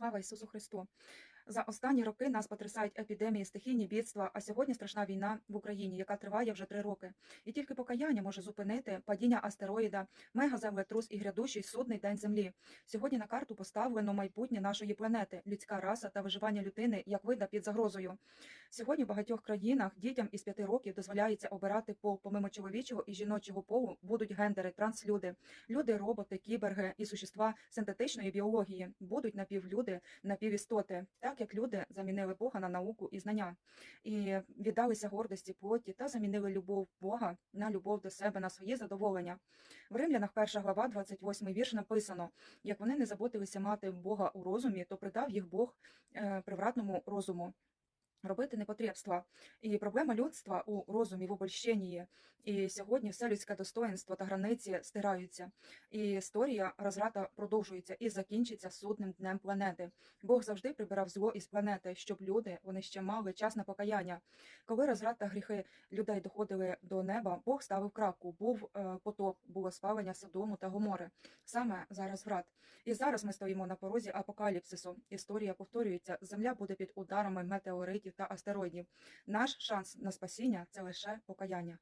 Слава Ісусу Христу! За останні роки нас потрясають епідемії, стихійні бідства, а сьогодні страшна війна в Україні, яка триває вже три роки. І тільки покаяння може зупинити падіння астероїда, мегаземлетрус і грядущий судний день землі. Сьогодні на карту поставлено майбутнє нашої планети, людська раса та виживання людини як вида під загрозою. Сьогодні в багатьох країнах дітям із п'яти років дозволяється обирати пол помимо чоловічого і жіночого полу будуть гендери, транслюди, люди, роботи, кіберги і существа синтетичної біології будуть напівлюди, напівістоти, так як люди замінили Бога на науку і знання, і віддалися гордості плоті та замінили любов Бога на любов до себе, на своє задоволення. В Римлянах 1 глава, 28 вірш написано: як вони не заботилися мати Бога у розумі, то придав їх Бог е, привратному розуму. Робити непотребства. І проблема людства у розумі, в обольщенні. І сьогодні все людське достоинство та границі стираються. І історія розрата продовжується і закінчиться судним днем планети. Бог завжди прибирав зло із планети, щоб люди вони ще мали час на покаяння. Коли розрат та гріхи людей доходили до неба, Бог ставив крапку. Був е, потоп, було спалення Содому та Гомори. Саме зараз врат. І зараз ми стоїмо на порозі апокаліпсису. Історія повторюється. Земля буде під ударами метеоритів та астероїдів. Наш шанс на спасіння це лише покаяння.